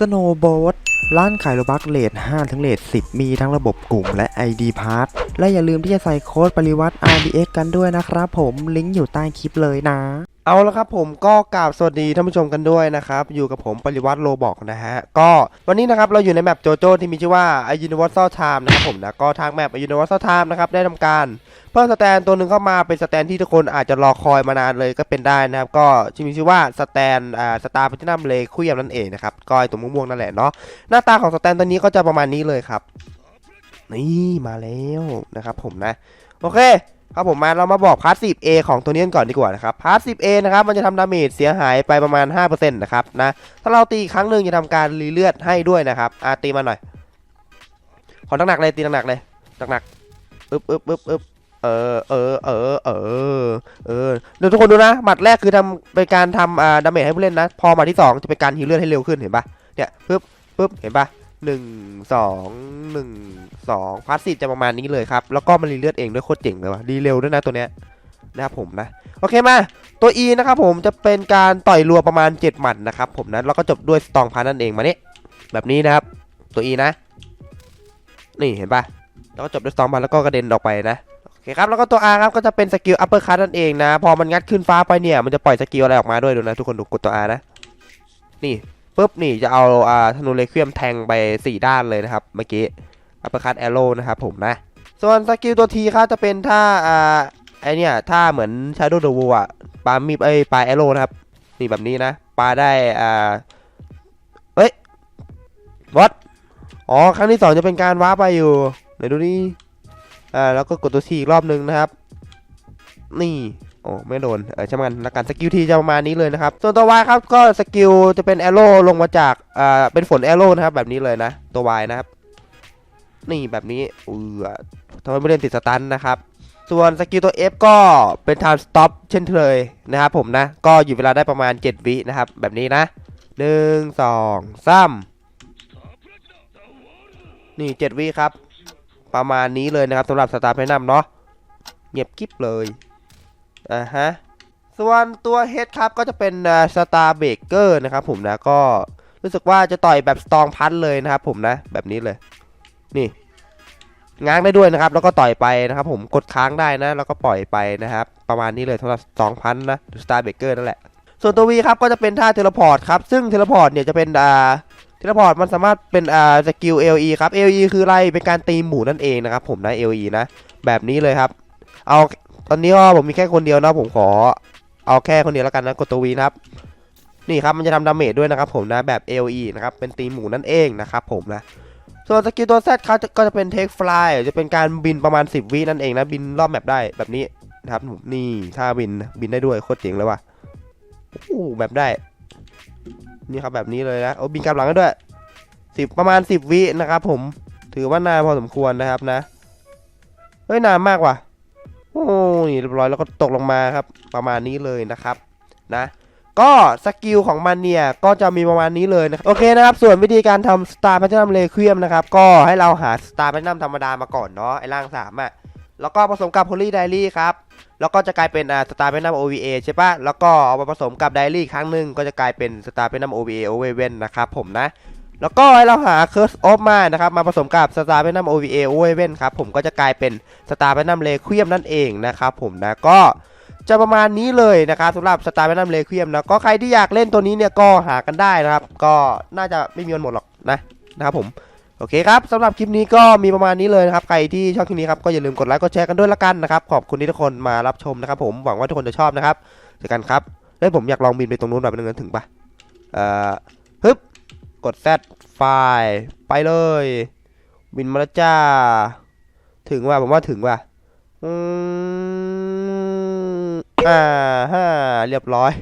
สโนว์โบ๊ทร้านขายโลบักเลท5ถึงเลท10 มีทั้งระบบกลุ่มและ ID p a s s และอย่าลืมที่จะใส่โค้ดปริวัติ RDX กันด้วยนะครับผม ลิงก์อยู่ใต้คลิปเลยนะ เอาละครับผมก็กราบสวัสดีท่านผู้ชมกันด้วยนะครับอยู่กับผมปริวัติโลบอกนะฮะก็วันนี้นะครับเราอยู่ในแมปโจโจ้ที่มีชื่อว่า A Universal Time นะครับผมนะก็ทางแมป A Universal Time นะครับได้ทำการ เพิ่มสแตนตัวหนึ่งเข้ามาเป็นสแตนที่ทุกคนอาจจะรอคอยมานานเลยก็เป็นได้นะครับก็ชื่อมีชื่อว่าสแตนอ่าสตาร์พัฒนัมเลคุยมนั่นเองนะครับก็ไอ้ตัวม่วงๆนั่นแหละเนาะหน้าตาของสแตนตัวนี้ก็จะประมาณนี้เลยครับนี่มาแล้วนะครับผมนะโอเค ครับผมมาเรามาบอกพาร์ท 10A ของตัวนี้กันก่อนดีกว่านะครับพาร์ท 10A นะครับมันจะทำดาเมจเสียหายไปประมาณ 5%นะครับนะถ้าเราตีครั้งหนึ่งจะทำการรีเลือดให้ด้วยนะครับอะตีมาหน่อย ขอหนักๆเลยตีหนักๆเลยหนักๆอึ๊บอึ๊บอึ๊บอึ๊บเออเออเออเออเออเดี๋ยวทุกคนดูนะหมัดแรกคือทำเป็นการทำอ่าดาเมจให้ผู้เล่นนะ พอหมัดที่สองจะเป็นการฮีลเลือดให้เร็วขึ้นเห็นปะเนี่ยปึ๊บปึ๊บเห็นปะ หนึ่งสองหนึ่งสองพาสซีฟจะประมาณนี้เลยครับ แล้วก็มันรีเลือดเองด้วยโคตรเจ๋งเลยว่ะดีเร็วด้วยนะตัวเนี้ยนะครับผมนะ โอเคมาตัว E นะครับผมจะเป็นการต่อยรัวประมาณ 7 หมัดนะครับผมนะแล้วก็จบด้วยสตองพันนั่นเองมาเนี่แบบนี้นะครับ ตัว E นะ นี่เห็นปะแล้วก็จบด้วยสตองพันแล้วก็กระเด็นออกไปนะโอเคครับแล้วก็ตัว R ครับก็จะเป็นสกิลอัปเปอร์คัตนั่นเองนะ พอมันงัดขึ้นฟ้าไปเนี่ยมันจะปล่อยสกิลอะไรออกมาด้วยดูนะทุกคนดูกดตัว R นะ นี่ ปุ๊บนี่จะเอาอ่าธนูเลเคียมแทงไป 4 ด้านเลยนะครับ เมื่อกี้อัปเปอร์คัตแอโร่นะครับผมนะ ส่วนสกิลตัวทีครับจะเป็นท่าอ่าไอเนี่ยท่าเหมือนชาโดว์เดอะวูอะปามีไอปลาแอโร่นะครับ นี่แบบนี้นะปลาได้อ่าเฮ้ยวัดอ๋อครั้งที่สองจะเป็นการว้าไปอยู่ไหนดูนี่อ่าแล้วก็กดตัวทีอีกรอบนึงนะครับ นี่ โอ้ไม่โดนเออช่างมันละกันสกิลทีจะประมาณนี้เลยนะครับส่วนตัววายครับก็สกิลจะเป็นแอโร่ลงมาจากอ่าเป็นฝนแอโร่นะครับแบบนี้เลยนะ ตัววายนะครับ นี่แบบนี้เออทำให้ผู้เล่นติดสตันนะครับส่วนสกิลตัว F ก็เป็น time stop เช่นเคยนะครับผมนะ ก็อยู่เวลาได้ประมาณ 7 วินะครับ แบบนี้นะ1 2 3นี่ 7 วิครับ ประมาณนี้เลยนะครับสำหรับสตาร์เพนัมเนาะเงียบกิ๊บเลย อ่าฮะ ส่วนตัว H ครับก็จะเป็นสตาร์เบเกอร์นะครับผมนะก็รู้สึกว่าจะต่อยแบบสตองพันเลยนะครับผมนะแบบนี้เลย นี่ง้างได้ด้วยนะครับ แล้วก็ต่อยไปนะครับ ผมกดค้างได้นะ แล้วก็ปล่อยไปนะครับ ประมาณนี้เลยสำหรับสองพันนะสตาร์เบเกอร์นั่นแหละ ส่วนตัววีครับก็จะเป็นท่าเทเลพอร์ตครับ ซึ่งเทเลพอร์ตเนี่ยจะเป็นอ่าเทเลพอร์ตมันสามารถเป็นอ่าสกิล LE ครับ LE คืออะไรเป็นการตีหมูนั่นเองนะครับ ผมนะ LE นะ แบบนี้เลยครับ เอา ตอนนี้ก็ผมมีแค่คนเดียวนะผมขอเอาแค่คนเดียวแล้วกันนะกดตัววีนะครับนี่ครับมันจะทำดาเมจด้วยนะครับผมนะแบบ LE นะครับเป็นตีหมูนั่นเองนะครับผมนะส่วนสกิลตัว Z เขาจะก็จะเป็น Take Fly จะเป็นการบินประมาณ 10 วินั่นเองนะบินรอบแมปได้แบบนี้นะครับผมนี่ถ้าบินบินได้ด้วยโคตรเจ๋งเลยว่ะโอ้แบบได้ นี่ครับแบบนี้เลยนะโอ้บินกลับหลังได้ด้วยสิบประมาณ 10 วินะครับผมถือว่านานพอสมควรนะครับนะเฮ้ยนานมากว่ะ โอ้นี่เรียบร้อยแล้วก็ตกลงมาครับ ประมาณนี้เลยนะครับนะก็สกิลของมันเนี่ยก็จะมีประมาณนี้เลยนะครับโอเคนะครับ ส่วนวิธีการทำสตาร์แพทเทิร์นเลเคียมนะครับก็ให้เราหาสตาร์แพทเทิร์นธรรมดามาก่อนเนาะไอ้ร่างสามอะแล้วก็ผสมกับโพลีไดรี่ครับแล้วก็จะกลายเป็นอ่าสตาร์แพทเทิร์น OVA ใช่ปะแล้วก็เอามาผสมกับไดรี่ครั้งหนึ่งก็จะกลายเป็นสตาร์แพทเทิร์น OVA o v e n นะครับผมนะ แล้วก็ให้เราหา Curse of มานะครับ มาผสมกับ Star p h a n t o m OVA o v e n ครับ ผมก็จะกลายเป็น Star p h a n t o m Requiem นั่นเองนะครับผมนะก็จะประมาณนี้เลยนะครับสำหรับสตาร์แมนนัมเลเคียมนะก็ใครที่อยากเล่นตัวนี้เนี่ยก็หากันได้นะครับ ก็น่าจะไม่มีวันหมดหรอกนะนะครับผมโอเคครับสำหรับคลิปนี้ก็มีประมาณนี้เลยนะครับ ใครที่ชอบคลิปนี้ครับก็อย่าลืมกดไลค์กดแชร์กันด้วยละกันนะครับ ขอบคุณที่ทุกคนมารับชมนะครับ ผมหวังว่าทุกคนจะชอบนะครับเจอกันครับเฮ้ยผมอยากลองบินไปตรงนู้นแบบนึงถึงปะเอ่อ กด Z ไฟล์ไปเลย บินมาแล้วจ้า ถึงว่าผมว่าถึงว่าอืมอ่าฮ่าเรียบร้อย